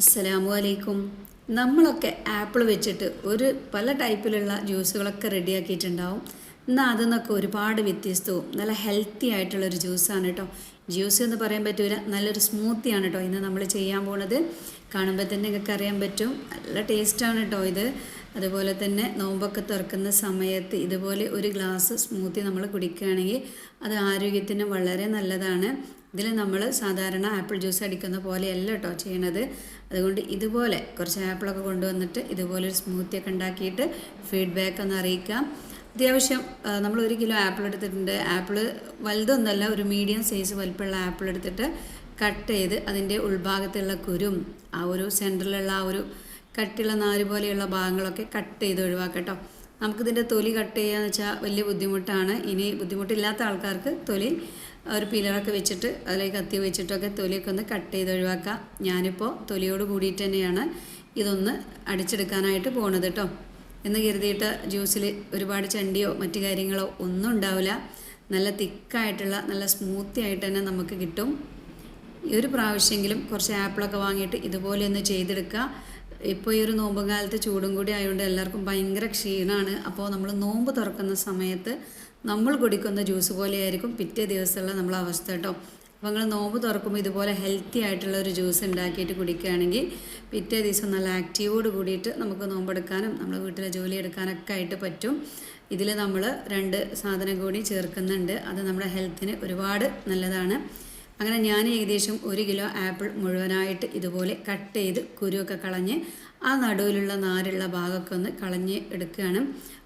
അസ്സലാമു അലൈക്കും നമ്മളൊക്കെ ആപ്പിൾ വെച്ചിട്ട് ഒരു പല ടൈപ്പിലുള്ള ജ്യൂസുകളൊക്കെ റെഡിയാക്കിയിട്ടുണ്ടാവും. എന്നാൽ അതിൽ നിന്നൊക്കെ ഒരുപാട് വ്യത്യസ്തവും നല്ല ഹെൽത്തി ആയിട്ടുള്ളൊരു ജ്യൂസാണ് കേട്ടോ. ജ്യൂസ് എന്ന് പറയാൻ പറ്റൂല നല്ലൊരു സ്മൂത്തിയാണ് കേട്ടോ ഇന്ന് നമ്മൾ ചെയ്യാൻ പോണത്. കാണുമ്പോൾ തന്നെ നിങ്ങൾക്ക് അറിയാൻ പറ്റും. നല്ല ടേസ്റ്റാണ് കേട്ടോ ഇത്. അതുപോലെ തന്നെ നോമ്പൊക്കെ തുറക്കുന്ന സമയത്ത് ഇതുപോലെ ഒരു ഗ്ലാസ് സ്മൂത്തി നമ്മൾ കുടിക്കുകയാണെങ്കിൽ അത് ആരോഗ്യത്തിന് വളരെ നല്ലതാണ്. ഇതിൽ നമ്മൾ സാധാരണ ആപ്പിൾ ജ്യൂസ് അടിക്കുന്ന പോലെയല്ല കേട്ടോ ചെയ്യണത്. അതുകൊണ്ട് ഇതുപോലെ കുറച്ച് ആപ്പിളൊക്കെ കൊണ്ടുവന്നിട്ട് ഇതുപോലെ ഒരു സ്മൂത്തി ഒക്കെ ഉണ്ടാക്കിയിട്ട് ഫീഡ്ബാക്ക് ഒന്ന് അറിയിക്കാം. അത്യാവശ്യം നമ്മൾ ഒരു കിലോ ആപ്പിൾ എടുത്തിട്ടുണ്ട്. ആപ്പിൾ വലുതൊന്നല്ല ഒരു മീഡിയം സൈസ് വലുപ്പമുള്ള ആപ്പിൾ എടുത്തിട്ട് കട്ട് ചെയ്ത് അതിന്റെ ഉൾഭാഗത്തുള്ള കുരും ആ ഒരു സെന്ററിലുള്ള ആ ഒരു കട്ടിയുള്ള നാല് പോലെയുള്ള ഭാഗങ്ങളൊക്കെ കട്ട് ചെയ്ത് ഒഴിവാക്കട്ടോ നമുക്കിതിന്റെ തൊലി കട്ട് ചെയ്യാന്ന് വെച്ചാൽ വലിയ ബുദ്ധിമുട്ടാണ്. ഇനി ബുദ്ധിമുട്ടില്ലാത്ത ആൾക്കാർക്ക് തൊലി ഒരു പീലറൊക്കെ വെച്ചിട്ട് അതിലേക്ക് കത്തി വെച്ചിട്ടൊക്കെ തൊലിയൊക്കെ ഒന്ന് കട്ട് ചെയ്ത് ഒഴിവാക്കാം. ഞാനിപ്പോൾ തൊലിയോട് കൂടിയിട്ട് തന്നെയാണ് ഇതൊന്ന് അടിച്ചെടുക്കാനായിട്ട് പോണത് കേട്ടോ എന്ന് കരുതിയിട്ട് ജ്യൂസിൽ ഒരുപാട് ചണ്ടിയോ മറ്റു കാര്യങ്ങളോ ഒന്നും ഉണ്ടാവില്ല. നല്ല തിക്കായിട്ടുള്ള നല്ല സ്മൂത്തി ആയിട്ട് തന്നെ നമുക്ക് കിട്ടും. ഒരു പ്രാവശ്യമെങ്കിലും കുറച്ച് ആപ്പിളൊക്കെ വാങ്ങിയിട്ട് ഇതുപോലെ ഒന്ന് ചെയ്തെടുക്കുക. ഇപ്പോൾ ഈ ഒരു നോമ്പ് കാലത്ത് ചൂടും കൂടി ആയതുകൊണ്ട് എല്ലാവർക്കും ഭയങ്കര ക്ഷീണമാണ് അപ്പോൾ നമ്മൾ നോമ്പ് തുറക്കുന്ന സമയത്ത് നമ്മൾ കുടിക്കുന്ന ജ്യൂസ് പോലെയായിരിക്കും പിറ്റേ ദിവസമുള്ള നമ്മളെ അവസ്ഥ കേട്ടോ അപ്പോൾ നിങ്ങൾ നോമ്പ് തുറക്കുമ്പോൾ ഇതുപോലെ ഹെൽത്തി ആയിട്ടുള്ള ഒരു ജ്യൂസ് ഉണ്ടാക്കിയിട്ട് കുടിക്കുകയാണെങ്കിൽ പിറ്റേ ദിവസം നല്ല ആക്റ്റീവോട് കൂടിയിട്ട് നമുക്ക് നോമ്പെടുക്കാനും നമ്മുടെ വീട്ടിലെ ജോലി എടുക്കാനൊക്കെ ആയിട്ട് പറ്റും. ഇതിൽ നമ്മൾ രണ്ട് സാധനം കൂടി ചേർക്കുന്നുണ്ട്. അത് നമ്മുടെ ഹെൽത്തിന് ഒരുപാട് നല്ലതാണ്. അങ്ങനെ ഞാൻ ഏകദേശം ഒരു കിലോ ആപ്പിൾ മുഴുവനായിട്ട് ഇതുപോലെ കട്ട് ചെയ്ത് കുരുവൊക്കെ കളഞ്ഞ് ആ നടുവിലുള്ള നാരുള്ള ഭാഗമൊക്കെ ഒന്ന് കളഞ്ഞ് എടുക്കുകയാണ്.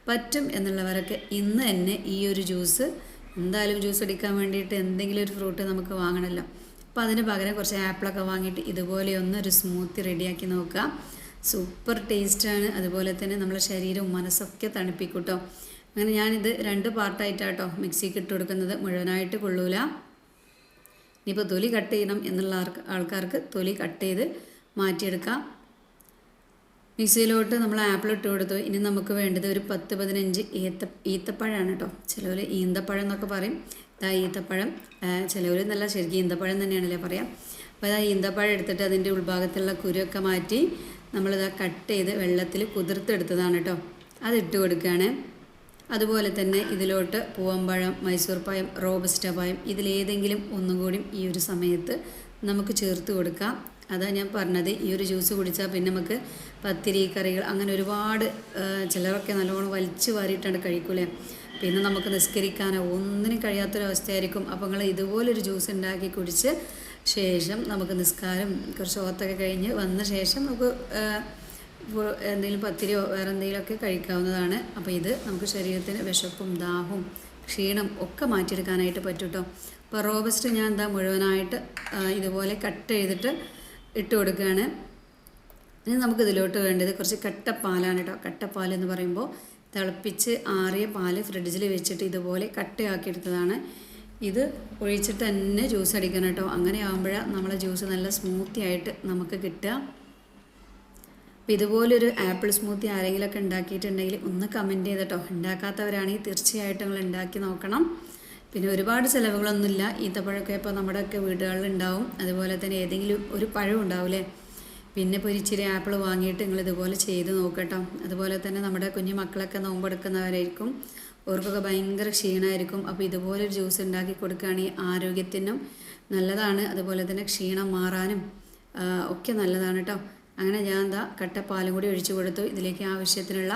പറ്റും എന്നുള്ളവരൊക്കെ ഇന്ന് തന്നെ ഈ ഒരു ജ്യൂസ് എന്തായാലും ജ്യൂസ് അടിക്കാൻ വേണ്ടിയിട്ട് എന്തെങ്കിലും ഒരു ഫ്രൂട്ട് നമുക്ക് വാങ്ങണമല്ലോ. അപ്പോൾ അതിന് പകരം കുറച്ച് ആപ്പിളൊക്കെ വാങ്ങിയിട്ട് ഇതുപോലെ ഒന്ന് ഒരു സ്മൂത്തി റെഡിയാക്കി നോക്കുക. സൂപ്പർ ടേസ്റ്റാണ്. അതുപോലെ തന്നെ നമ്മളെ ശരീരവും മനസ്സൊക്കെ തണുപ്പിക്കൂട്ടോ കേട്ടോ. അങ്ങനെ ഞാനിത് രണ്ട് പാർട്ടായിട്ടാട്ടോ മിക്സിക്ക് ഇട്ട് കൊടുക്കുന്നത്. മുഴുവനായിട്ട് കൊള്ളൂല. ഇനിയിപ്പോൾ തൊലി കട്ട് ചെയ്യണം എന്നുള്ള ആൾക്കാർക്ക് തൊലി കട്ട് ചെയ്ത് മാറ്റിയെടുക്കാം. മിക്സിയിലോട്ട് നമ്മൾ ആപ്പിൾ ഇട്ട് കൊടുത്തു. ഇനി നമുക്ക് വേണ്ടത് ഒരു പത്ത് പതിനഞ്ച് ഈത്ത ഈത്തപ്പഴമാണ് കേട്ടോ. ചിലവർ ഈന്തപ്പഴം എന്നൊക്കെ പറയും. ഇതാ ഈത്തപ്പഴം. ചിലവർ നല്ല ശരിക്കും ഈന്തപ്പഴം തന്നെയാണല്ലേ പറയാം. അപ്പോൾ ഇതാ ഈന്തപ്പഴം എടുത്തിട്ട് അതിന്റെ ഉൾഭാഗത്തുള്ള കുരുവൊക്കെ മാറ്റി നമ്മളിതാ കട്ട് ചെയ്ത് വെള്ളത്തിൽ കുതിർത്തെടുത്തതാണ് കേട്ടോ. അത് ഇട്ട് കൊടുക്കുകയാണ് അതുപോലെ തന്നെ ഇതിലോട്ട് പൂവമ്പഴം മൈസൂർ പഴം റോബസ്റ്റ പഴം ഇതിലേതെങ്കിലും ഒന്നും കൂടി ഈ ഒരു സമയത്ത് നമുക്ക് ചേർത്ത് കൊടുക്കാം. അതാണ് ഞാൻ പറഞ്ഞത് ഈ ഒരു ജ്യൂസ് കുടിച്ചാൽ പിന്നെ നമുക്ക് പത്തിരി കറികൾ അങ്ങനെ ഒരുപാട് ചിലരൊക്കെ നല്ലോണം വലിച്ചു വാരിയിട്ടാണ് കഴിക്കൂലേ. പിന്നെ നമുക്ക് നിസ്കരിക്കാനോ ഒന്നിനും കഴിയാത്തൊരവസ്ഥയായിരിക്കും. അപ്പോൾ നിങ്ങൾ ഇതുപോലൊരു ജ്യൂസ് ഉണ്ടാക്കി കുടിച്ച് ശേഷം നമുക്ക് നിസ്കാരം കുറച്ച് ഓത്തൊക്കെ കഴിഞ്ഞ് വന്ന ശേഷം നമുക്ക് എന്തെങ്കിലും പത്തിരിയോ വേറെ എന്തെങ്കിലുമൊക്കെ കഴിക്കാവുന്നതാണ്. അപ്പോൾ ഇത് നമുക്ക് ശരീരത്തിന് വിശപ്പും ദാഹവും ക്ഷീണം ഒക്കെ മാറ്റിയെടുക്കാനായിട്ട് പറ്റും കേട്ടോ അപ്പോൾ റോബസ്റ്റ് ഞാൻ എന്താ മുഴുവനായിട്ട് ഇതുപോലെ കട്ട് ചെയ്തിട്ട് ഇട്ട് കൊടുക്കുകയാണ്. ഇനി നമുക്ക് ഇതിലോട്ട് വേണ്ടത് കുറച്ച് കട്ടപ്പാലാണ് കേട്ടോ കട്ടപ്പാൽ എന്ന് പറയുമ്പോൾ തിളപ്പിച്ച് ആറിയ പാൽ ഫ്രിഡ്ജിൽ വെച്ചിട്ട് ഇതുപോലെ കട്ടയാക്കിയെടുത്തതാണ്. ഇത് ഒഴിച്ചിട്ട് തന്നെ ജ്യൂസ് അടിക്കണം കേട്ടോ അങ്ങനെ ആകുമ്പോഴാണ് നമ്മളെ ജ്യൂസ് നല്ല സ്മൂത്തി ആയിട്ട് നമുക്ക് കിട്ടുക. അപ്പോൾ ഇതുപോലൊരു ആപ്പിൾ സ്മൂത്തി ആരെങ്കിലുമൊക്കെ ഉണ്ടാക്കിയിട്ടുണ്ടെങ്കിൽ ഒന്ന് കമന്റ് ചെയ്തിട്ടോ. ഉണ്ടാക്കാത്തവരാണെങ്കിൽ തീർച്ചയായിട്ടും നിങ്ങൾ ഉണ്ടാക്കി നോക്കണം. പിന്നെ ഒരുപാട് ചിലവുകളൊന്നുമില്ല. ഈത്തപ്പഴമൊക്കെ ഇപ്പോൾ നമ്മുടെയൊക്കെ വീടുകളിൽ ഉണ്ടാവും അതുപോലെ തന്നെ ഏതെങ്കിലും ഒരു പഴം ഉണ്ടാവില്ലേ പിന്നെ ഇപ്പോൾ ഇച്ചിരി ആപ്പിൾ വാങ്ങിയിട്ട് നിങ്ങൾ ഇതുപോലെ ചെയ്ത് നോക്കട്ടോ. അതുപോലെ തന്നെ നമ്മുടെ കുഞ്ഞു മക്കളൊക്കെ നോമ്പെടുക്കുന്നവരായിരിക്കും അവർക്കൊക്കെ ഭയങ്കര ക്ഷീണമായിരിക്കും. അപ്പോൾ ഇതുപോലെ ഒരു ജ്യൂസ് ഉണ്ടാക്കി കൊടുക്കുകയാണെങ്കിൽ ആരോഗ്യത്തിനും നല്ലതാണ്. അതുപോലെ തന്നെ ക്ഷീണം മാറാനും ഒക്കെ നല്ലതാണ് കേട്ടോ. അങ്ങനെ ഞാൻ എന്താ കട്ടപ്പാലും കൂടി ഒഴിച്ചു കൊടുത്തു. ഇതിലേക്ക് ആവശ്യത്തിനുള്ള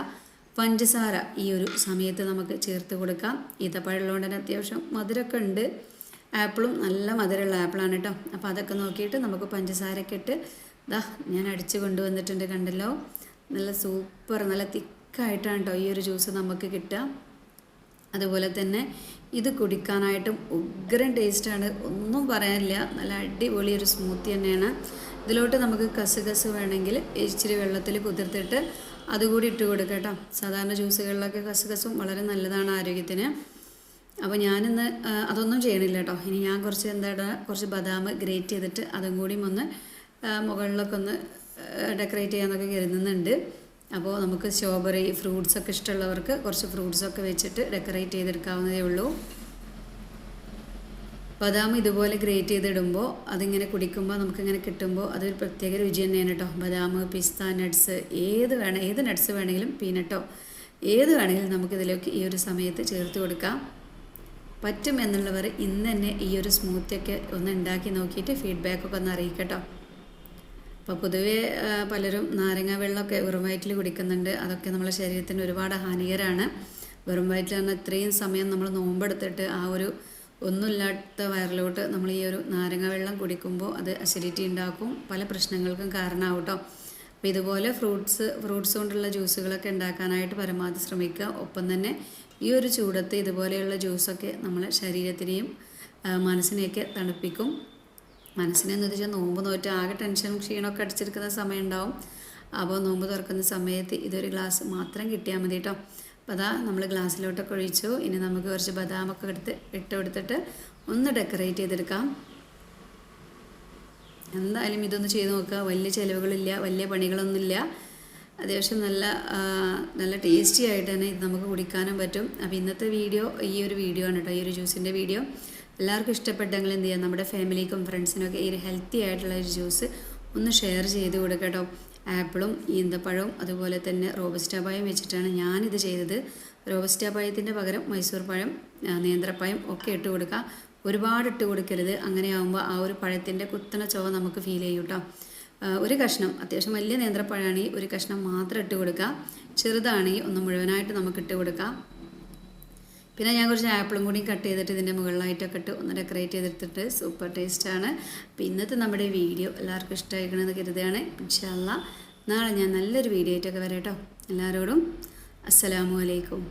പഞ്ചസാര ഈ ഒരു സമയത്ത് നമുക്ക് ചേർത്ത് കൊടുക്കാം. ഈത്തപ്പഴമുള്ളതുകൊണ്ട് തന്നെ അത്യാവശ്യം മധുരമൊക്കെ ഉണ്ട്. ആപ്പിളും നല്ല മധുരമുള്ള ആപ്പിളാണ് കേട്ടോ. അപ്പോൾ അതൊക്കെ നോക്കിയിട്ട് നമുക്ക് പഞ്ചസാരയൊക്കെ ഇട്ട് ദാ ഞാൻ അടിച്ചു കൊണ്ടുവന്നിട്ടുണ്ട് കണ്ടല്ലോ. നല്ല സൂപ്പർ നല്ല തിക്കായിട്ടാണ് കേട്ടോ ഈ ഒരു ജ്യൂസ് നമുക്ക് കിട്ടുക. അതുപോലെ തന്നെ ഇത് കുടിക്കാനായിട്ടും ഉഗ്രൻ ടേസ്റ്റാണ്. ഒന്നും പറയാനില്ല. നല്ല അടിപൊളി ഒരു സ്മൂത്തി തന്നെയാണ്. ഇതിലോട്ട് നമുക്ക് കസുകസ് വേണമെങ്കിൽ ഇച്ചിരി വെള്ളത്തിൽ കുതിർത്തിട്ട് അതുകൂടി ഇട്ട് കൊടുക്കുക കേട്ടോ. സാധാരണ ജ്യൂസുകളിലൊക്കെ കസുകസും വളരെ നല്ലതാണ് ആരോഗ്യത്തിന്. അപ്പോൾ ഞാനിന്ന് അതൊന്നും ചെയ്യണില്ല കേട്ടോ. ഇനി ഞാൻ കുറച്ച് എന്താ കുറച്ച് ബദാം ഗ്രേറ്റ് ചെയ്തിട്ട് അതും കൂടിയും ഒന്ന് മുകളിലൊക്കെ ഒന്ന് ഡെക്കറേറ്റ് ചെയ്യാമെന്നൊക്കെ കരുതുന്നുണ്ട്. അപ്പോൾ നമുക്ക് സ്ട്രോബെറി ഫ്രൂട്ട്സ് ഒക്കെ ഇഷ്ടമുള്ളവർക്ക് കുറച്ച് ഫ്രൂട്ട്സൊക്കെ വെച്ചിട്ട് ഡെക്കറേറ്റ് ചെയ്തെടുക്കാവുന്നതേ ഉള്ളൂ. ബദാം ഇതുപോലെ ഗ്രേറ്റ് ചെയ്തിടുമ്പോൾ അതിങ്ങനെ കുടിക്കുമ്പോൾ നമുക്കിങ്ങനെ കിട്ടുമ്പോൾ അതൊരു പ്രത്യേക രുചി തന്നെയാണ് കേട്ടോ ബദാം പിസ്ത നട്ട്സ് ഏത് വേണം ഏത് നട്ട്സ് വേണമെങ്കിലും പീനട്ടോ ഏത് വേണമെങ്കിലും നമുക്കിതിലേക്ക് ഈ ഒരു സമയത്ത് ചേർത്ത് കൊടുക്കാം. പറ്റും എന്നുള്ളവർ ഇന്ന് തന്നെ ഈ ഒരു സ്മൂത്തിയൊക്കെ ഒന്ന് ഉണ്ടാക്കി നോക്കിയിട്ട് ഫീഡ്ബാക്കൊക്കെ ഒന്ന് അറിയിക്കട്ടോ അപ്പോൾ പൊതുവേ പലരും നാരങ്ങ വെള്ളമൊക്കെ വെറും വയറ്റിൽ കുടിക്കുന്നുണ്ട്. അതൊക്കെ നമ്മളെ ശരീരത്തിന് ഒരുപാട് ഹാനികരമാണ് വെറും വയറ്റിൽ തന്നെ ഇത്രയും സമയം നമ്മൾ നോമ്പെടുത്തിട്ട് ആ ഒരു ഒന്നുമില്ലാത്ത വയറിലോട്ട് നമ്മൾ ഈ ഒരു നാരങ്ങ വെള്ളം കുടിക്കുമ്പോൾ അത് അസിഡിറ്റി ഉണ്ടാക്കും. പല പ്രശ്നങ്ങൾക്കും കാരണമാവും കേട്ടോ അപ്പോൾ ഇതുപോലെ ഫ്രൂട്ട്സ് ഫ്രൂട്ട്സ് കൊണ്ടുള്ള ജ്യൂസുകളൊക്കെ ഉണ്ടാക്കാനായിട്ട് പരമാവധി ശ്രമിക്കുക. ഒപ്പം തന്നെ ഈ ഒരു ചൂടത്ത് ഇതുപോലെയുള്ള ജ്യൂസൊക്കെ നമ്മളെ ശരീരത്തിനെയും മനസ്സിനെയൊക്കെ തണുപ്പിക്കും. മനസ്സിനെന്ന് വെച്ചാൽ നോമ്പ് നോറ്റ് ആകെ ടെൻഷൻ ക്ഷീണമൊക്കെ അടിച്ചെടുക്കുന്ന സമയം ഉണ്ടാവും. അപ്പോൾ നോമ്പ് തുറക്കുന്ന സമയത്ത് ഇതൊരു ഗ്ലാസ് മാത്രം കിട്ടിയാൽ മതി കേട്ടോ അപ്പോൾ അതാ നമ്മൾ ഗ്ലാസ്സിലോട്ടൊക്കെ ഒഴിച്ചു. ഇനി നമുക്ക് കുറച്ച് ബദാമൊക്കെ എടുത്ത് ഇട്ട് കൊടുത്തിട്ട് ഒന്ന് ഡെക്കറേറ്റ് ചെയ്തെടുക്കാം. എന്തായാലും ഇതൊന്ന് ചെയ്ത് നോക്കുക. വലിയ ചിലവുകളില്ല വലിയ പണികളൊന്നുമില്ല. അത്യാവശ്യം നല്ല നല്ല ടേസ്റ്റി ആയിട്ട് തന്നെ ഇത് നമുക്ക് കുടിക്കാനും പറ്റും. അപ്പോൾ ഇന്നത്തെ വീഡിയോ ഈ ഒരു വീഡിയോ ആണ് കേട്ടോ ഈ ഒരു ജ്യൂസിന്റെ വീഡിയോ. എല്ലാവർക്കും ഇഷ്ടപ്പെട്ടെങ്കിൽ എന്ത് ചെയ്യാം? നമ്മുടെ ഫാമിലിക്കും ഫ്രണ്ട്സിനും ഒക്കെ ഈ ഒരു ഹെൽത്തി ആയിട്ടുള്ള ഒരു ജ്യൂസ് ഒന്ന് ഷെയർ ചെയ്ത് കൊടുക്കട്ടോ കേട്ടോ. ആപ്പിളും ഈന്തപ്പഴവും അതുപോലെ തന്നെ റോബസ്റ്റ പഴം വെച്ചിട്ടാണ് ഞാനിത് ചെയ്തത്. റോബസ്റ്റ പഴത്തിന്റെ പകരം മൈസൂർ പഴം നേന്ത്രപ്പഴം ഒക്കെ ഇട്ട് കൊടുക്കുക. ഒരുപാട് ഇട്ട് കൊടുക്കരുത്. അങ്ങനെയാകുമ്പോൾ ആ ഒരു പഴത്തിന്റെ കുത്തണ ചുവ നമുക്ക് ഫീൽ ചെയ്യും കേട്ടോ ഒരു കഷ്ണം അത്യാവശ്യം വലിയ നേന്ത്രപ്പഴമാണെങ്കിൽ ഒരു കഷ്ണം മാത്രം ഇട്ട് കൊടുക്കുക. ചെറുതാണെങ്കിൽ ഒന്ന് മുഴുവനായിട്ട് നമുക്ക് ഇട്ട് കൊടുക്കാം. പിന്നെ ഞാൻ കുറച്ച് ആപ്പിളും കൂടി കട്ട് ചെയ്തിട്ട് ഇതിന്റെ മുകളിലായിട്ടൊക്കെ ഇട്ട് ഒന്ന് ഡെക്കറേറ്റ് ചെയ്തെടുത്തിട്ട് സൂപ്പർ ടേസ്റ്റാണ് അപ്പോൾ ഇന്നത്തെ നമ്മുടെ വീഡിയോ എല്ലാവർക്കും ഇഷ്ടമായിരിക്കണമെന്ന് കരുതുകയാണ്. ഇൻഷാല്ല നാളെ ഞാൻ നല്ലൊരു വീഡിയോ ആയിട്ടൊക്കെ വരാം കേട്ടോ. എല്ലാവരോടും അസ്സലാമു അലൈക്കും.